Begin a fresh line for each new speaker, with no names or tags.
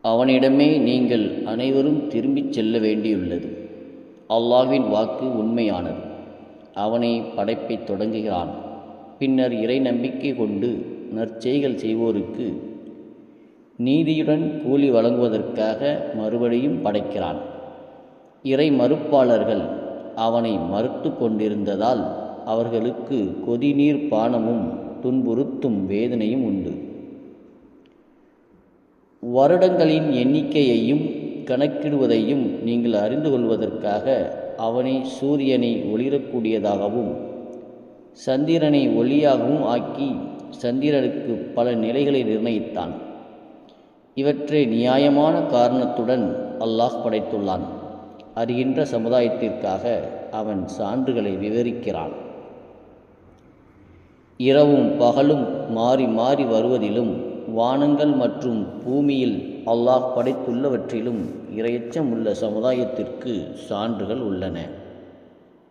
அவனிடமே நீங்கள் அனைவரும் திரும்பிச் செல்ல வேண்டியுள்ளது. அல்லாஹ்வின் வாக்கு உண்மையானது. அவனை படைப்பைத் தொடங்குகிறான். பின்னர் இறை நம்பிக்கை கொண்டு நற்செய்கள் செய்வோருக்கு நீதியுடன் கூலி வழங்குவதற்காக மறுபடியும் படைக்கிறான். இறை மறுப்பாளர்கள் அவனை மறுத்து கொண்டிருந்ததால் அவர்களுக்கு கொதிநீர் பானமும் துன்புறுத்தும் வேதனையும் உண்டு. வருடங்களின் எண்ணிக்கையையும் கணக்கிடுவதையும் நீங்கள் அறிந்து கொள்வதற்காக அவனை சூரியனை ஒளிரக்கூடியதாகவும் சந்திரனை ஒளியாகவும் ஆக்கி சந்திரனுக்கு பல நிலைகளை நிர்ணயித்தான். இவற்றை நியாயமான காரணத்துடன் அல்லாஹ் படைத்துள்ளான். அறிகின்ற சமுதாயத்திற்காக அவன் சான்றுகளை விவரிக்கிறான். இரவும் பகலும் மாறி மாறி வருவதிலும் வானங்கள் மற்றும் பூமியில் அல்லாஹ் படைத்துள்ளவற்றிலும் இரையச்சம் உள்ள சமுதாயத்திற்கு சான்றுகள் உள்ளன.